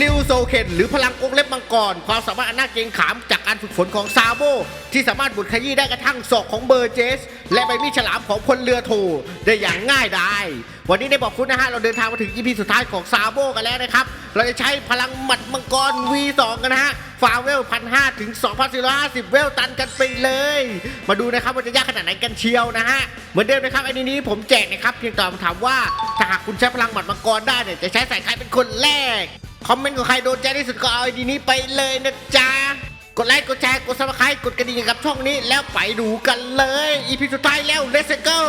ลิวโซเคนหรือพลังกงเล็บมังกร ความสามารถอันน่าเกรงขามจากการฝึกฝนของซาโบ ที่สามารถบุดขยี้ได้กระทั่งศอกของเบอร์เจส และใบมีดฉลามของพลเรือโท ได้อย่างง่ายดายวันนี้ในบอกฟุตนะฮะ เราเดินทางมาถึง EP สุดท้ายของซาโบกันแล้วนะครับ เราจะใช้พลังหมัดมังกร V2 กันนะฮะฟาเวลพันห้าถึง2,450 เวลตันกันไปเลย มาดูนะครับว่าจะยากขนาดไหนกันเชียวนะฮะ เหมือนเดิมนะครับไอ้นี้ผมแจกนะครับเพียงตอบคำถามว่าถ้าหากคุณใช้พลังหมัดมังกรได้เนี่ยจะใช้ใส่ใครเป็นคนแรก คอมเมนต์ของใครโดนใจที่สุดก็เอาไอดีนี้ไปเลยนะจ๊ะ กดไลค์กดแชร์กดซับสไครต์กดกระดิ่งกับช่องนี้แล้วไปดูกันเลย อีพีสุดท้ายแล้ว let's go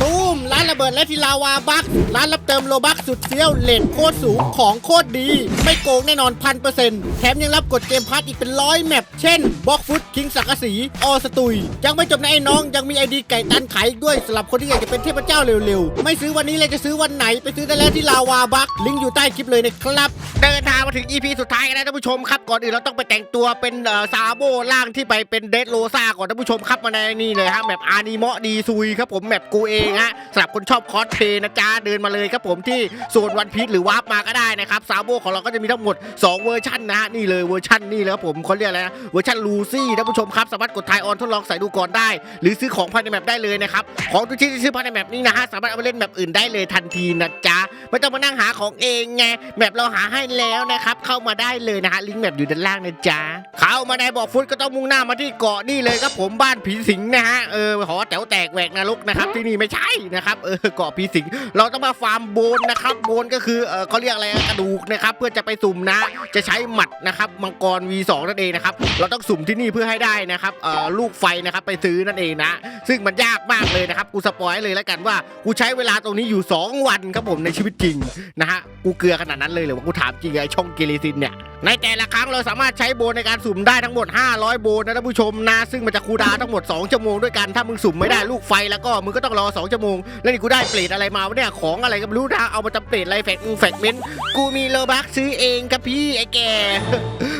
ตูมร้านระเบิดและทีลาวาบัคร้านรับเติมโลบัคสุดเฟี้ยวเลนโคตรสูงของโคตรดี ไม่โกงแน่นอนพันเปอร์เซ็นต์แถมยังรับกดเกมพัทอีกเป็นร้อยแมปเช่นบอ ฟุตคิงสักกะสีออสตุย ยังไม่จบนะไอ้น้องยังมีไอดีไก่ตันขายอีกด้วยสำหรับคนที่อยากจะเป็นเทพเจ้าเร็วๆ ไม่ซื้อวันนี้เลยจะซื้อวันไหนไปซื้อได้แล้วที่ลาวาบัคลิงก์อยู่ใต้คลิปเลยนะครับ เดินทางมาถึง EP สุดท้ายกันแล้วท่านผู้ชมครับ ก่อนอื่นเราต้องไปแต่งตัวเป็นเอ่อซาโบล่างที่ไปเป็นเดดโรซาก่อนท่านผู้ชมครับมาในนี่เลยฮะแมปอานิเมะดีซุยครับผมแมปกูเองฮะสำหรับคนชอบคอสเพย์นะจ๊ะเดินมาเลยครับผมที่โซนวันพีชหรือวาร์ปมาก็ได้นะครับซาโบของเราก็จะมีทั้งหมด 2 เวอร์ชันนะฮะนี่เลยเวอร์ชันนี่เลยครับผมเขาเรียกอะไรนะเวอร์ชันลูซท่านผู้ชมครับสามารถกดไทยออนทดลองใส่ดูก่อนได้ หรือซื้อของภายในแมปได้เลยนะครับของทุกชิ้นที่ซื้อภายในแมปนี้นะฮะสามารถเอาไปเล่นแมปอื่นได้เลยทันทีนะจ๊ะไม่ต้องมานั่งหาของเองไงแมปเราหาให้แล้วนะครับเข้ามาได้เลยนะฮะลิงก์แมปอยู่ด้านล่างนะจ๊ะเข้ามาในบ่อฟุตก็ต้องมุ่งหน้ามาที่เกาะนี่เลยครับผมบ้านผีสิงนะฮะเออหอแต๋วแตกแหวกนรกนะครับที่นี่ไม่ใช่นะครับเออเกาะผีสิง เราต้องมาฟาร์มโบนนะครับโบนก็คือเออเขาเรียกอะไรกระดูกนะครับเพื่อจะไปสุ่มนะ จะใช้หมัดนะครับมังกร V2 นั่นเองนะครับเราต้องสุ่มที่นี่เพื่อให้ได้นะครับเอ่อลูกไฟนะครับไปซื้อนั่นเองนะ ซึ่งมันยากมากเลยนะครับกูสปอยเลยแล้วกันว่ากูใช้เวลาตรงนี้อยู่ 2 วันครับผมในชีวิตจริงนะฮะกูเกลือขนาดนั้นเลยหรือว่ากูถามจริงไอช่องเกลิซินเนี่ยในแต่ละครั้งเราสามารถใช้โบนในการสุ่มได้ทั้งหมด 500 โบนนะท่านผู้ชมนะ ซึ่งมันจะคูดาทั้งหมด 2 ชั่วโมงด้วยกัน ถ้ามึงสุ่มไม่ได้ลูกไฟแล้วก็มึงก็ต้องรอ 2 ชั่วโมง แล้วนี่กูได้เปรตอะไรมาวะเนี่ย ของอะไรก็ไม่รู้นะ เอามาจำเปรตอะไรแฟกแฟกเมนกูมีโลบักซื้อเองครับพี่ไอ้แก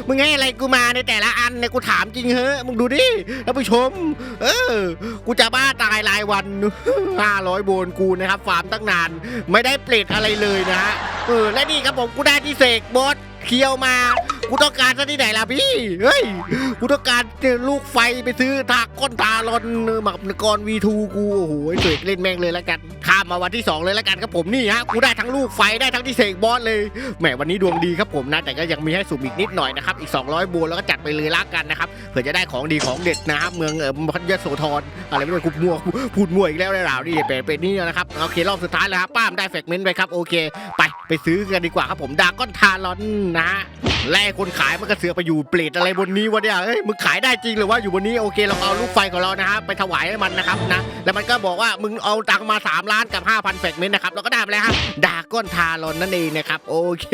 มึงให้อะไรกูมาในแต่ละอันเนี่ยกูถามจริงเฮ้มึงดูดิท่านผู้ชม เออ กูจะบ้าตายรายวัน 500 โบนกูนะครับ ฟาร์มตั้งนาน ไม่ได้เปรตอะไรเลยนะฮะเออ และนี่ครับผมกูได้ที่เสกบอส เคียวมา กูต้องการซะที่ไหนล่ะพี่ เฮ้ย กูต้องการจอลูกไฟไปซื้อทาก้อนตาลอนหมักกรวีทูกู โอ้โหเสกเล่นแม่งเลยแล้วกัน มาวันที่ 2 เลยแล้วกันครับผมนี่ฮะกูได้ทั้งลูกไฟได้ทั้งที่เสกบอสเลยแหมวันนี้ดวงดีครับผมนะ แต่ก็ยังมีให้สุ่มอีกนิดหน่อยนะครับอีก 200โบนแล้วก็จัดไปเลยละกันนะครับเผื่อจะได้ของดีของเด็ดนะครับเมืองเออพัทยโสธรอะไรไม่รู้กูมั่วพูดมั่วอีกแล้วในราวนี่เป็นเป็นนี่นะครับโอเครอบสุดท้ายแล้วครับป้ามได้แฟกเมนต์ไปครับโอเค ไปไปซื้อกันดีกว่าครับผมดาก้อนทารอนนะและไอ้คนขายมันก็เสือไปอยู่เปรตอะไรบนนี้วะเนี่ยเฮ้ยมึงขายได้จริงหรือว่าอยู่บนนี้โอเคเราเอาลูกไฟของเรานะฮะไปถวายให้มันนะครับนะแล้วมันก็บอกว่ามึงเอาตังมา 3 ล้านกับ 5,000แฟกเมนต์นะครับ เราก็ได้ไปแล้วฮะดาก้อนทารอนนั่นเองนะครับ โอเค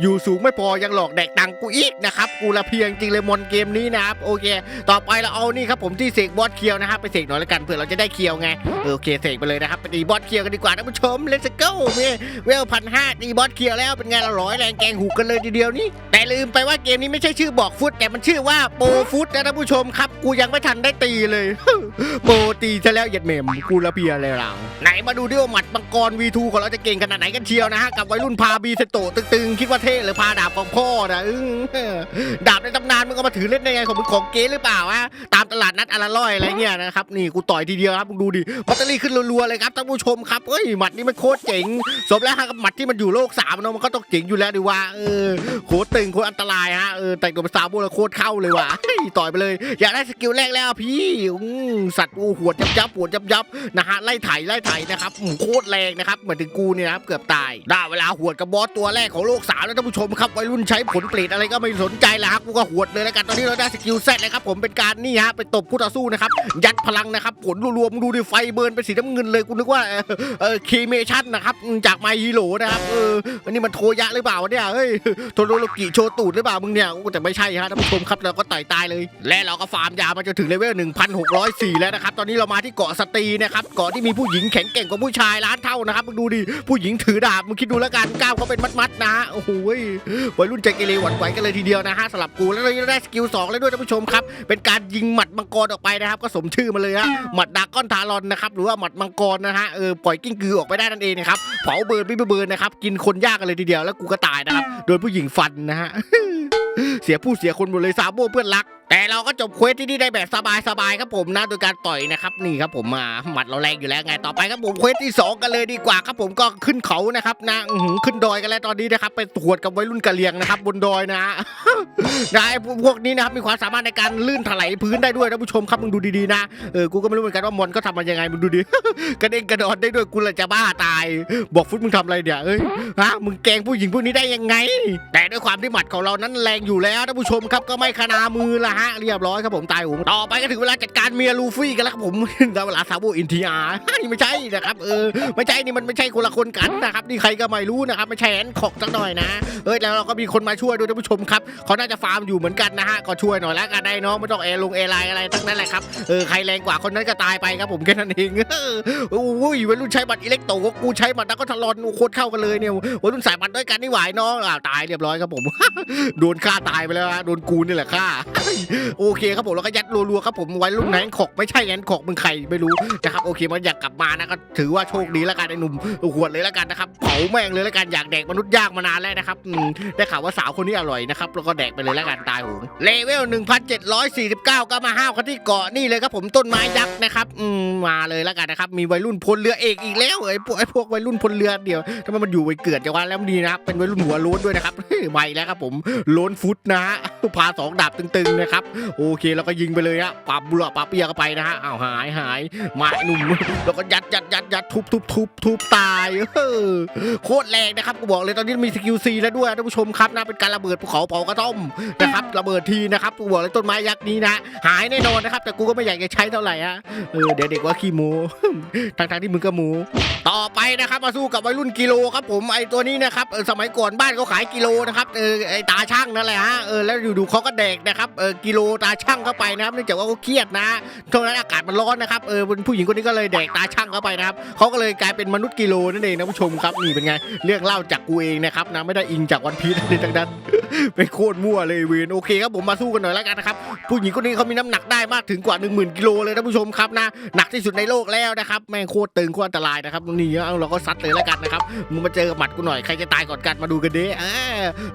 อยู่สูงไม่พอยังหลอกแดกตังกูอีกนะครับ กูละเพียงจริงเลยมอนเกมนี้นะครับ โอเค ต่อไปเราเอานี่ครับผมที่เสกบอสเคียวนะครับ ไปเสกหน่อยแล้วกันเผื่อเราจะได้เคียวไง โอเคเสกไปเลยนะครับ ไปตีบอสเคียวกันดีกว่าท่านผู้ชม let's go เว้ยเวลพันห้าตีบอสเคียวแล้วเป็นไงเราร้อยแรงแกงหูกันเลยทีเดียวนี่ แต่ลืมไปว่าเกมนี้ไม่ใช่ชื่อบอกฟุตแต่มันชื่อว่าโปฟุตนะท่านผู้ชมครับ กูยังไม่ทันได้ตีเลยโปตีซะแล้วเหยัดเมมกูละเพียเลยเราไหนมาดูดิว่าหมัดมังกร V2 ของเราจะเก่งขนาดไหนกันเชียวนะฮะกับวัยรุ่นพาบีเซโตตึงๆ คิดว่าเท่หรือพาดาบของพ่อนะอึ้งดาบในตำนานมึงเอามาถือเล่นได้ไงของมึงของเก๊หรือเปล่าวะตามตลาดนัดอาราล่อยอะไรเงี้ยนะครับนี่กูต่อยทีเดียวครับมึงดูดิแบตเตอรี่ขึ้นรัวๆเลยครับท่านผู้ชมครับเอ้ยหมัดนี่มันโคตรเจ๋งสมแล้วฮะกับหมัดที่มันอยู่โลกสามเนาะมันก็ต้องเจ๋งอยู่แล้วดิว่าเออโคตรตึงโคตรอันตรายฮะเออแต่งตัวเป็นสาวโบราณโคตรเข้าเลยว่ะเต่อยไปเลย อยากได้สกิลแรกแล้วพี่สัตว์โอ้หัวยับยับหัวยับยับนะฮะไล่ไถไล่ไถนะครับโคตรแรงนะครับเหมือนถึงกูเนี่ยนะครับเกือบตายได้เวลาหัวดกับบอสตัวแรกของโลกสามแล้วท่านผู้ชมครับวัยรุ่นใช้ผลเปรตอะไรก็ไม่สนใจแล้วครับกูก็หัวดเลยแล้วกันตอนนี้เราได้สกิลเซตเลยครับผมเป็นการนี่ฮะไปตบคู่ต่อสู้นะครับยัดพลังนะครับผลรวมๆดูดิไฟเบิร์นเป็นสีน้ำเงินเลยกูนึกว่าเออเคเมชั่นนะครับจากไมฮีโร่นะครับเอออันนี้มันโทยะหรือเปล่าเนี่ยเฮ้ยโทโรโลกิโชตูดหรือเปล่ามึงเนี่ยกูแต่ไม่ใช่ฮะท่านผู้ชมครับเราก็ต่อยตายเลย และเราก็ฟาร์มยามาจนถึงเลเวล 1,604 แล้วนะครับ ตอนนี้เรามาที่เกาะสตีนะครับ เกาะที่มีผู้หญิงแข็งแกร่งกว่าผู้ชายล้านเท่านะครับ มึงดูดิ ผู้หญิงถือดาบ มึงคิดดูแล้วกัน ก้ามเขาเป็นมัดๆนะฮะโอ้โหวัยรุ่นใจเกเรหวั่นไหวกันเลยทีเดียวนะฮะสลับกู แล้วเราได้สกิลสองแล้วด้วยท่านผู้ชมครับ เป็นการยิงหมัดมังกรออกไปนะครับ ก็สมชื่อมาเลยฮะ หมัดดากอนทารอนนะครับ หรือว่าหมัดมังกรนะฮะ เออ ปล่อยกิ้งกือออกไปได้นั่นเองนะครับ เผาเบิร์นไม่เบิร์นนะครับ กินคนยากกันเลยทีเดียว แล้วกูก็ตายนะครับ โดนผู้หญิงฟันนะฮะเสียผู้เสียคนหมดเลยซาโบเพื่อนรัก แต่เราก็จบเควสที่นี่ได้แบบสบายๆครับผมนะโดยการต่อยนะครับนี่ครับผมมาหมัดเราแรงอยู่แล้วไงต่อไปครับผมเควสที่สองกันเลยดีกว่าครับผมก็ขึ้นเขานะครับนะอื้อหือขึ้นดอยกันแล้วตอนนี้นะครับไปตรวจกับวัยรุ่นกะเหรี่ยงนะครับบนดอยนะนะไอ้พวกนี้นะครับมีความสามารถในการลื่นถลายพื้นได้ด้วยท่านผู้ชมครับมึงดูดีๆนะเออกูก็ไม่รู้เหมือนกันว่ามอนก็ทำมันยังไงมึงดูดิกระเด้งกระดอนได้ด้วยกูเลยจะบ้าตาย บอกฟุตมึงทำอะไรเนี่ยวเอ้ยฮะมึงแกงผู้หญิงพวกนี้ได้ยังไง แต่ด้วยความที่หมัดของเรานั้นแรงอยู่แล้วท่านผู้ชมครับก็ไม่ขนามือละะเรียบร้อยครับผมตายหูต่อไปก็ถึงเวลาจัดการเมียลูฟี่กันแล้วครับผมได้เวลาซาโบอินทีอาร์นี่ไม่ใช่นะครับเออไม่ใช่นี่มันไม่ใช่คนละคนกันนะครับนี่ใครก็ไม่รู้นะครับไม่ใช่แอนขอกสักหน่อยนะเอ้ยแล้วเราก็มีคนมาช่วยด้วยท่านผู้ชมครับเขาน่าจะฟาร์มอยู่เหมือนกันนะฮะก็ช่วยหน่อยแล้วกันได้น้องไม่ต้องแอร์ลงแอร์ไลน์อะไรทั้งนั้นแหละครับเออใครแรงกว่าคนนั้นก็ตายไปครับผมแค่นั้นเองโอ้ยวัยรุ่นใช้บัตรอิเล็กโตกกูใช้บัตรนักก็ทลอนโอ้โคตรเข้ากันเลยเนี่ยวัยรุ่นสายบัตรด้วยกันนี่หวายน้องอ่าวตายเรียบร้อยครับผมโดนฆ่าตายไปแล้วฮะโดนกูนี่แหละฆ่าโอเคครับผมแล้วก็ยัดรัวๆครับผมไวัยรุ่นแหนขอกไม่ใช่แหนขอกมึงใครไม่รู้นะครับโอเคมันอยากกลับมานะก็ถือว่าโชคดีแล้วกันไอ้หนุ่มหวดเลยแล้วกันนะครับเผาแม่งเลยแล้วกันอยากแดกมนุษย์ยากมานานแล้วนะครับได้ข่าวว่าสาวคนนี้อร่อยนะครับแล้วก็แดกไปเลยแล้วกันตายโหงเลเวล 1749 ก็มาห้าวกันที่เกาะนี่เลยครับผมต้นไม้ยักษ์นะครับมาเลยแล้วกันนะครับมีวัยรุ่นพลเรือเอกอีกแล้วไอ้พวกไอ้พวกวัยรุ่นพลเรือเดียวทำไมมันอยู่ไปเกิดจังหวะแล้วมันดีนะครับเป็นวัยรุ่นหัวโล้นด้วยนะครับไวแล้วครับผมโล้นฟุตนะฮะพาสองดาบตึงๆนะครับโอเคแล้วก็ยิงไปเลยฮะปับบุระปับเปียเข้าไปนะฮะเอ้าหายหายมาไอ้หนุ่มแล้วก็ยัดยัดยัดยัดทุบทุบทุบทุบตายเออโคตรแรงนะครับกูบอกเลยตอนนี้มีสกิลซีแล้วด้วยท่านผู้ชมครับนะเป็นการระเบิดภูเขาเผากระท่อมนะครับระเบิดทีนะครับกูบอกเลยต้นไม้ยักษ์นี้นะหายแน่นอนนะครับ แต่กูก็ไม่อยากจะใช้เท่าไหร่ฮะเออเดี๋ยวเด็กว่าขี้โมทางทางๆที่มึงก็หมู ต่อไปนะครับมาสู้กับวัยรุ่นกิโลครับผมไอตัวนี้นะครับสมัยก่อนบ้านเขาขายกิโลนะครับเออไอตาช่างนั่นแหละฮะเออแล้วอยู่ๆเขาก็แดกนะครับเออกิโลตาช่างเข้าไปนะครับเนื่องจากว่าเขาเครียดนะช่วงนั้นอากาศมันร้อนนะครับเออผู้หญิงคนนี้ก็เลยแดกตาช่างเข้าไปนะครับเขาก็เลยกลายเป็นมนุษย์กิโลนั่นเองนะผู้ชมครับนี่เป็นไงเรื่องเล่าจากกูเองนะครับนะไม่ได้อิงจากวันพีชอะไรทั้งนั้นเป็นโคตรมั่วเลยเวนโอเคครับผมมาสู้กันหน่อยแล้วกันนะครับผู้หญิงคนนี้เขามีน้ำหนักได้มากถึงกว่า 1 0,000กิโลเลยนะผู้ชมครับนะหนักที่สุดในโลกแล้วนะครับแม่งโคตรตึงโคตรอันตรายนะครับนี้เอาเราก็ซัดเลยแล้วกันนะครับมึงมาเจอกับหมัดกูหน่อยใครจะตายก่อนกันมาดูกันเด้อ่า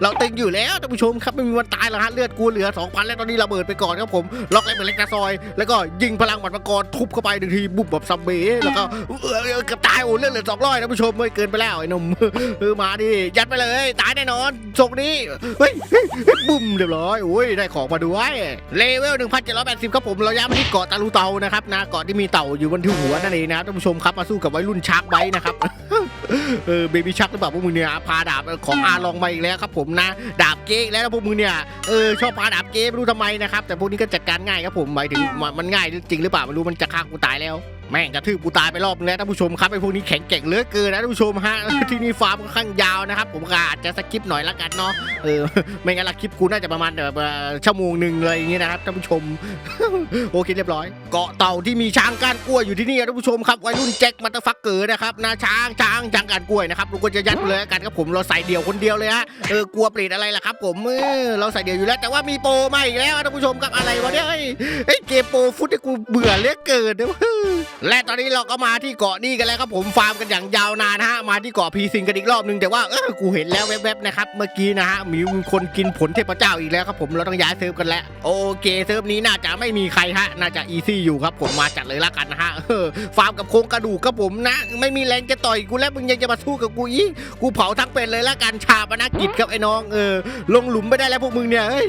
เราตึงอยู่แล้วท่านผู้ชมครับไม่มีวันตายหรอกะเลือดกูเหลือ 2,000 แล้วตอนนี้ระเบิดไปก่อนครับผม ล็อกเล็กเป็นเล็กนาซอย แล้วก็ยิงพลังหมัดมังกรทุบเข้าไปหนึ่งทีบุบแบบซัมเบ้แล้วก็เออเกือบตายโอ้เลือดเหลือ200ท่านผู้ชมไม่เกินไปแล้วไอ้หนุ่มเออมาดิยัดไปเลย ตายแน่นอนส่งนี้เฮ้ยบุ้มเรียบร้อยโอ้ยได้ของมาด้วยเลเวล1780ครับผมเราย้ายมาที่เกาะตาลูเตานะครับนะเกาะที่มีเต่าอยู่บนที่หัวนั่นเองนะครับท่านผู้ชมครับมาสู้กับวัยรุ่นชาร์กไบนะครับเออเบบี้ชักหรือเปล่าพวกมึงเนี่ยพาดาบของอาลองมาอีกแล้วครับผมนะ ดาบเก๊กแล้วพวกมึงเนี่ยเออชอบพาดับเก๊ไม่รู้ทำไมนะครับแต่พวกนี้ก็จัดการง่ายครับผมหมายถึงมันมันง่ายจริงหรือเปล่าไม่รู้มันจะฆ่ากูตายแล้วแม่งกระทืบกูตายไปรอบนึงแล้วท่านผู้ชมครับไอ้พวกนี้แข็งแกร่งเหลือเกินนะท่านผู้ชมฮะที่นี่ฟาร์มค่อนข้างยาวนะครับ ผมก็อาจจะสกิปหน่อยละกันเนาะเออไม่งั้นละคลิปกูน่าจะประมาณแบบชั่วโมงหนึ่งเลยอย่างงี้นะครับท่านผู้ชมโอเคเรียบร้อย เกาะเต่าที่มีช้างก้านกล้วยอยู่ที่นี่ท่านผู้ชมครับวัยรุ่นแจ็คมัตเตอร์ฟักเกอร์นะครับนะช้างช้างช้างก้านกล้วยนะครับเราก็จะยัดเลยกันครับผมเราใส่เดี่ยวคนเดียวเลยฮะเออกลัวเปรตอะไรล่ะครับ ผมเออเราใส่เดี่ยวอยู่แล้วแต่ว่ามีโปรมาอีกแล้วท่านผู้ชมครับอะไรวะเนี่ยเฮ้เกมโปรฟุตที่กูเบื่อเหลือเกินนะและตอนนี้เราก็มาที่เกาะนี่กันแล้วครับผมฟาร์มกันอย่างยาวนานฮะมาที่เกาะพีซิงกันอีกรอบนึงแต่ว่าเออกูเห็นแล้วแวบๆนะครับเมื่อกี้นะฮะมีคนกินผลเทพเจ้าอีกแล้วครับผมเราต้องย้ายเซิร์ฟกันแล้วโอเคเซิร์ฟนี้น่าจะไม่มีใครฮะน่าจะอีซี่อยู่ครับผมมาจัดเลยละกันนะฮะฟาร์มกับโครงกระดูกครับผมนะ ไม่มีแรงจะต่อยกูแล้วมึงยังจะมาสู้กับกูอีกกูเผาทั้งเป็นเลยละกันชาปนกิจครับไอ้น้องเออลงหลุมไม่ได้แล้วพวกมึงเนี่ยเฮ้ย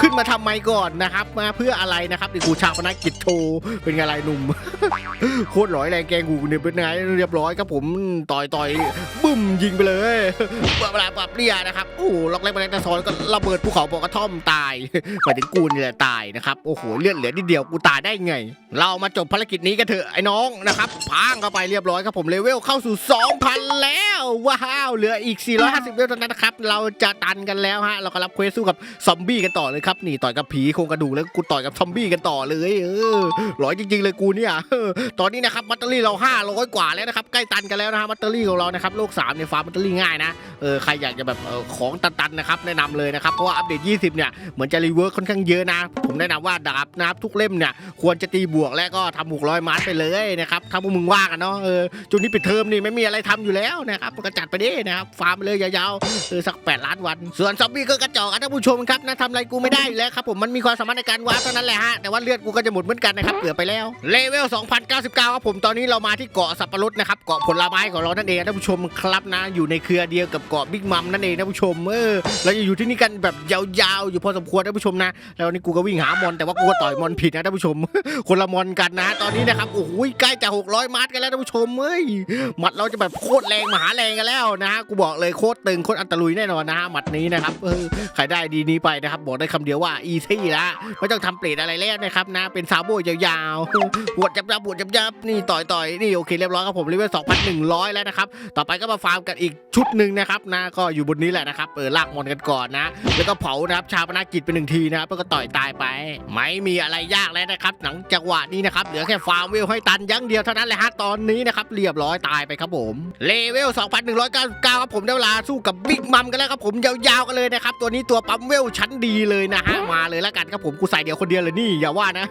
ขึ้นมาทำไมก่อนนะครับมาเพื่ออะไรนะครับดิกูชาปนกิจโชว์เป็นไงไรหนุ่มโคตรร้อยแรงแกงกูเนี่ยเป็นไงเรียบร้อยครับผมต่อยต่อยบึ้มยิงไปเลยเวลาปรับเรียนะครับโอ้โหล็อกแรกมาแรกตะซอนก็ระเบิดภูเขาบอกกระท่อมตายหมายถึงกูนี่แหละตายนะครับโอ้โหเลือดเหลือนิดเดียวกูตายได้ไง เรามาจบภารกิจนี้กันเถอะไอ้น้องนะครับพังเข้าไปเรียบร้อยครับผมเลเวลเข้าสู่2,000แล้วว้าวเหลืออีก 450เลเวลเท่านั้นนะครับเราจะตันกันแล้วฮะเราก็รับเควสสู้กับซอมบี้กันต่อเลยครับนี่ต่อยกับผีโครงกระดูกแล้วกูต่อยกับซอมบี้กันต่อเลยเออร้อยจริงๆเลยกูเนี่ยตอนนี้นะครับมัตเตอรี่เรา500กว่าแล้วนะครับใกล้ตันกันแล้วนะฮะมัตเตอรี่ของเรานะครับโลก3เนี่ยฟาร์มมัตเตอรี่ง่ายนะเออใครอยากจะแบบเออของตันๆนะครับแนะนำเลยนะครับเพราะว่าอัปเดต 20 เนี่ยเหมือนจะรีเวิร์คค่อนข้างเยอะนะ ผมแนะนำว่าดาบนะครับทุกเล่มเนี่ยควรจะตีบวกและก็ทำหกร้อยมาร์ไปเลยนะครับถ้าพวกมึงว่ากันเนาะเออจุดนี้ปิดเทอมนี่ไม่มีอะไรทำอยู่แล้วนะครับก็จัดไปดินะครับฟาร์มไปเลยยาวๆเออสัก 8 ล้านวัน ส่วนซอมบี้ก็กระจอกอะท่านผู้ชมครับนะทำอะไรกูไม่ได้แล้วครับผมมันมีความสามารถในการวาร์ปเท่านั้นแหละฮะแต่ว่าเลือดกูก็จะหมดเหมือนกันนะครับเกือบไปแล้วเลเวล99ครับผมตอนนี้เรามาที่เกาะสับปะรดนะครับเกาะผลไม้ของเรานั่นเองท่านผู้ชมครับนะ อยู่ในเครือเดียวกับเกาะบิ๊กมัมนั่นเองท่านผู้ชมเออเราจะอยู่ที่นี่กันแบบยาวๆอยู่พอสมควรท่านผู้ชมนะแล้วนี่กูก็วิ่งหามอนแต่ว่ากูก็ต่อยมอนผิดนะท่านผู้ชม คนละมอนกันนะ ตอนนี้นะครับโอ้โหใกล้จะ600มัดกันแล้วท่านผู้ชมเอ้ยหมัดเราจะแบบโคตรแรงมหาแรงกันแล้วนะฮะกูบอกเลยโคตรตึงโคตรอันตรายแน่นอนนะฮะหมัดนี้นะครับเออใครได้ดีนี้ไปนะครับบอกได้คำเดียวว่าอีซี่ละไม่ต้องทำเปรตอะไรแล้วนะครับนะเป็นซาโบยาวๆปวดยับปวดยับยับนี่ต่อยต่อยนี่โอเคเรียบร้อยครับผมเลเวล2,100 แล้วนะครับต่อไปก็มาฟาร์มกันอีกชุดหนึ่งนะครับนะก็อยู่บนนี้แหละนะครับเออลากมอนกันก่อนนะ แล้วก็เผานะครับชาปนกิจไปหนึ่งทีนะครับแล้วก็ต่อยตายไป ไม่มีอะไรยากแล้วนะครับหนังจังหวะนี้นะครับเหลือแค่ฟาร์มเวลให้ตันยังเดียวเท่านั้นแหละฮะตอนนี้นะครับเรียบร้อยตายไปครับผมเลเวล2,199ครับผมได้เวลาสู้กับบิ๊กมัมกันแล้วครับผมยาวๆกันเลยนะครับตัวนี้ตัวปั๊มเวลชั้นดีเลยนะฮะมาเลยแล้วกันครับผมกูใส่เดียวคนเดียวเลยนี่อย่าว่านะ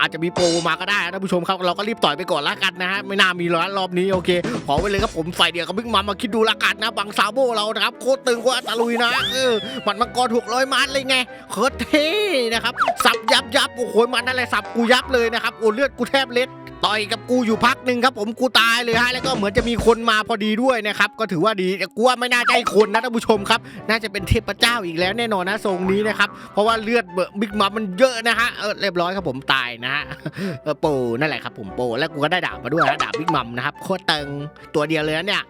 อาจจะมีโปรมาก็ได้นะผู้ชมครับเราก็รีบต่อยไปก่อนละกันนะฮะไม่น่ามีร้อนรอบนี้โอเคขอไว้เลยครับผมใส่เดียวกับบิ๊กมัมมาคิดดูละกันนะบังซาโบเรานะครับโคตรตึงโคตรอัตลุยนะเออมันมังกรถูกร้อยมัดเลยไงโคตรเท่นะครับสับยับยับโอ้โหมันอะไรสับกูยับเลยนะครับโอ้เลือดกูแทบเล็ด ต่อยกับกูอยู่พักหนึ่งครับผมกูตายเลยฮะแล้วก็เหมือนจะมีคนมาพอดีด้วยนะครับก็ถือว่าดีแต่กูว่าไม่น่าใช่คนนะท่านผู้ชมครับ น่าจะเป็นเทพเจ้าอีกแล้วแน่นอนนะทรงนี้นะครับเพราะว่าเลือดบิ๊กมัมมันเยอะนะฮะเออเรียบร้อยครับผมตายนะฮะโปนั่นแหละครับผมโปแล้วกูก็ได้ดาบมาด้วยนะดาบบิ๊กมัมนะครับโคตรตึงตัวเดียวเลยนะเนี่ย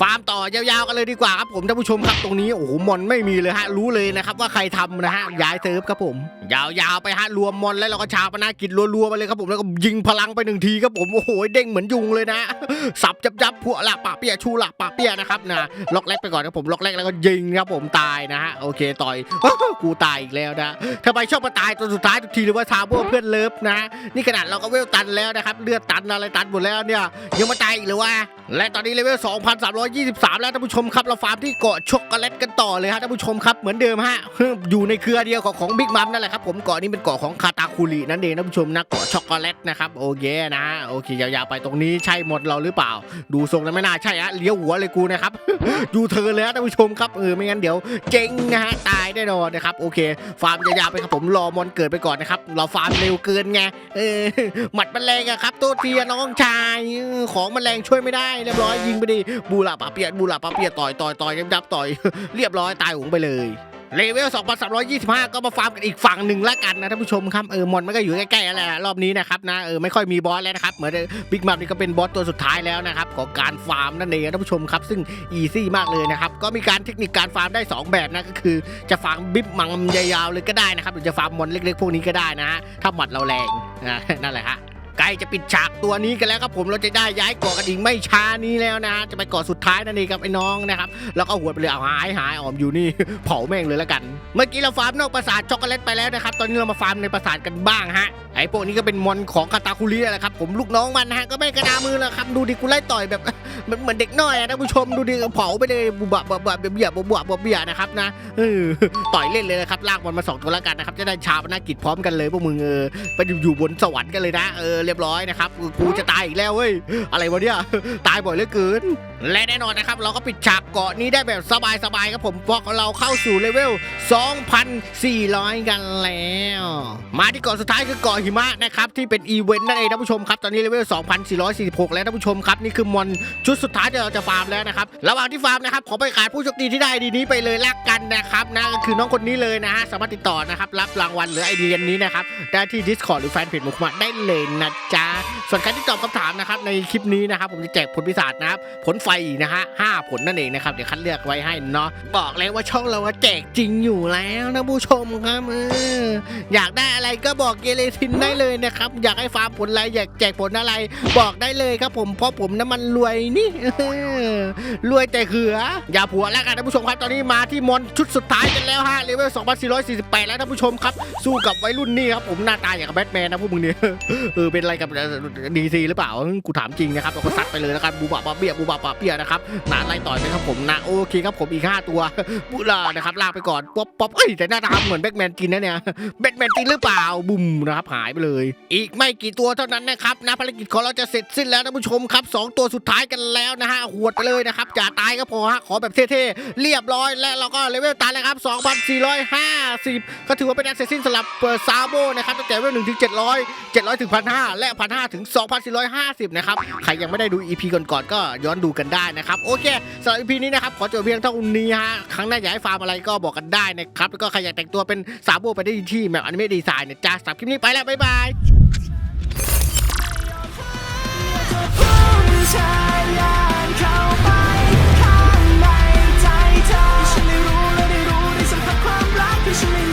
ฟาร์มต่อยาวๆกันเลยดีกว่าครับผมท่านผู้ชมครับตรงนี้โอ้โหมอนไม่มีเลยฮะรู้เลยนะครับว่าใครทำนะฮะย้ายเซิร์ฟครับผม ยาวๆไปฮะรวมมอนแล้วเราก็ชาปนากิจรัวๆไปเลยครับผมแล้วก็ยิงพลังไปหนึ่งทีครับผมโอ้โหเด้งเหมือนยุงเลยนะสับจับจับพวกละปะเปียชูละปะเปียนะครับนะล็อกแรกไปก่อนนะผมล็อกแรกแล้วก็ยิงครับผมตายนะฮะโอเคต่อยกูตายอีกแล้วนะทำไมชอบมาตายตอนสุดท้ายทุกทีเลยว่าซาโบเพื่อนเลิฟนะนี่ขนาดเราก็เวลตันแล้วนะครับเลือดตันอะไรตันหมดแล้วเนี่ยยังมาตายอีกเลยว่าและตอนนี้เลเวล2,323 แล้วท่านผู้ชมครับเราฟาร์มที่เกาะช็อกโกแลตกันต่อเลยฮะท่านผู้ชมครับเหมือนเดิมฮะอยู่ในเครือเดียวของของบิ๊กมัมนั่นแหละครับผมเกาะนี้เป็นเกาะของคาตาคุรินั่นเองท่านผู้ชมนะเกาะช็อกโกแลตนะครับโอเคนะโอเคยาวๆไปตรงนี้ใช่หมดเราหรือเปล่า ดูทรงแล้วไม่น่าใช่ฮะเลี้ยวหัวเลยกูนะครับดูเธอเลยฮะท่านผู้ชมครับเออไม่งั้นเดี๋ยวเจ๊งนะฮะตายแน่นอนนะครับโอเค ฟาร์มยาวๆไปครับผมรอมอนเกิดไปก่อนนะครับเราฟาร์มเร็วเกินไงเออหมัดมันแรงอะครับตัวเทียน้องชายของมันแรงช่วยไม่ได้เรียบร้อยยิงไปดิบูลาปาเปียบูลาปาเปียต่อยต่อยต่อยยับยับต่อย เรียบร้อยตายหงไปเลยเลเวล 2,325 ก็มาฟาร์มกันอีกฝั่งหนึ่งละกันนะท่านผู้ชมครับ เออ มอนมันก็อยู่ใกล้ๆแล้วแหละรอบนี้นะครับนะ เออ ไม่ค่อยมีบอสแล้วนะครับ เหมือนบิ๊กมัมนี่ก็เป็นบอสตัวสุดท้ายแล้วนะครับ ของการฟาร์มนั่นเองท่านผู้ชมครับ ซึ่งอีซี่มากเลยนะครับ ก็มีการเทคนิคการฟาร์มได้สองแบบนะ ก็คือจะฟาร์มบิ๊กมัมยาวๆเลยก็ได้นะครับ หรือจะฟาร์มมอนเล็กๆ พวกนี้ก็ได้นะฮะ ถ้าหมัดเราแรงนะนั่นแหละฮะ ใกล้จะปิดฉากตัวนี้กันแล้วครับผมเราจะได้ย้ายเกาะกันอีกไม่ช้านี้แล้วนะฮะจะไปเกาะสุดท้ายนั่นเองครับไอ้น้องนะครับแล้วก็หวดไปเลยเอาหายหายออมอยู่นี่ เผาแม่งเลยแล้วกัน เมื่อกี้เราฟาร์มนอกปราสาทช็อกโกแลตไปแล้วนะครับตอนนี้เรามาฟาร์มในปราสาทกันบ้างฮะไอ้พวกนี้ก็เป็นมอนของคาตาคุริแหละครับผมลูกน้องมันนะฮะก็ไม่กระดามือแล้วครับดูดิกูไล่ต่อยแบบ มือนเหมือนเด็กน้อยอะท่านผู้ชมดูดิเผาไปเลยบุบะบุบะเบียบุบบุบะเบียนะครับนะเออต่อยเล่นเลยนะครับลากมันมาสองตัวแล้วกันนะครับจะได้ชาปนกิจพร้อมกันเลยพวกมึงเออไปอยู่บนสวรรค์กันเลยนะเออเรียบร้อยนะครับกูจะตายอีกแล้วเว้ยอะไรวะเนี่ยตายบ่อยเหลือเกิน และแน่นอนนะครับ เราก็ปิดฉากเกาะนี้ได้แบบสบายๆครับผมเพราะเราเข้าสู่เลเวล 2,400 กันแล้ว มาที่เกาะสุดท้ายคือเกาะหิมะนะครับที่เป็นอีเวนต์นั่นเองท่านผู้ชมครับตอนนี้เลเวล 2,446 แล้วท่านผู้ชมครับนี่คือมอนชุดสุดท้ายที่เราจะฟาร์มแล้วนะครับระหว่างที่ฟาร์มนะครับขอไปขายผู้โชคดีที่ได้ดีนี้ไปเลยละกันนะครับนะก็คือน้องคนนี้เลยนะฮะสามารถติดต่อนะครับรับรางวัลหรือไอเดียนี้นะครับได้ที่ Discord หรือแฟนเพจมุกมาได้เลยนะจ๊ะส่วนใครที่ตอบคำถามนะครับในคลิปนี้นะครับผมจะแจกผลพิศาจนะครับผลไฟอีกนะฮะห้าผลนั่นเองนะครับเดี๋ยวคัดเลือกไว้ให้เนาะบอกเลยว่าช่องเราแจกจริงอยู่แล้วนะผู้ชมครับเอออยากได้อะไรก็บอกเกเรทินได้เลยนะครับอยากให้ฟาร์มผลอะไรอยากแจกผลอะไรบอกได้เลยครับผมเพราะผมน้ำมันรวยนี่รวยแต่เขือ อย่าผัวแล้วกันท่านผู้ชมครับ ตอนนี้มาที่มอนชุดสุดท้ายกันแล้วฮะเลเวล2448 แล้วท่านผู้ชมครับ สู้กับวัยรุ่นนี่ครับผมหน้าตาอย่างกับแบทแมนนะพวกมึงเนี่ยเออเป็นอะไรกับดีซีหรือเปล่ากูถามจริงนะครับเราก็ซัดไปเลยแล้วกันบูบะบะเบียบูบะบะเบียนะครับหนาไล่ต่อยนะครับผมนะโอเคครับผมอีก5ตัวบุลานะครับลากไปก่อนป๊อปป๊อปเอ้ยแต่หน้าตาเหมือนแบทแมนกินนะเนี่ยแบทแมนจริงหรือเปล่าบุ้มนะครับหายไปเลย อีกไม่กี่ตัวเท่านั้นนะครับนะภารกิจของเราจะเสร็จสิ้นแล้วท่านผู้ชมครับสองตัวสุดท้ายกันแล้วนะฮะหวดไปเลยนะครับอย่าตายก็พอฮะขอแบบเท่ๆเรียบร้อยและเราก็เลเวลตายแล้วครับ 2,450 ก็ถือว่าเป็นอันเสร็จสิ้นสำหรับเปิดซาโบนะครับตั้งแต่เลเวล1ถึง700 700ถึง1,500และ1,500ถึง2,450นสี่ร้อยห้าสิบนะครับใครยังไม่ได้ดู EP ก่อนๆก็ย้อนดูกันได้นะครับโอเคสำหรับ EP นี้นะครับขอจบเพียงเท่านี้ฮะครั้งหน้าอยากให้ฟาร์มอะไรก็บอกกันได้นะครับแล้วก็ใครอยากแต่งตัวเป็นซาโบไปได้ที่แบบอนิเมะดีไซน์เนี่ยจ้าสำหรับคลิปนี้ไปแล้วบ๊ายบาย ฉันไม่รู้และได้รู้ได้สัมผัสความรักที่ฉัน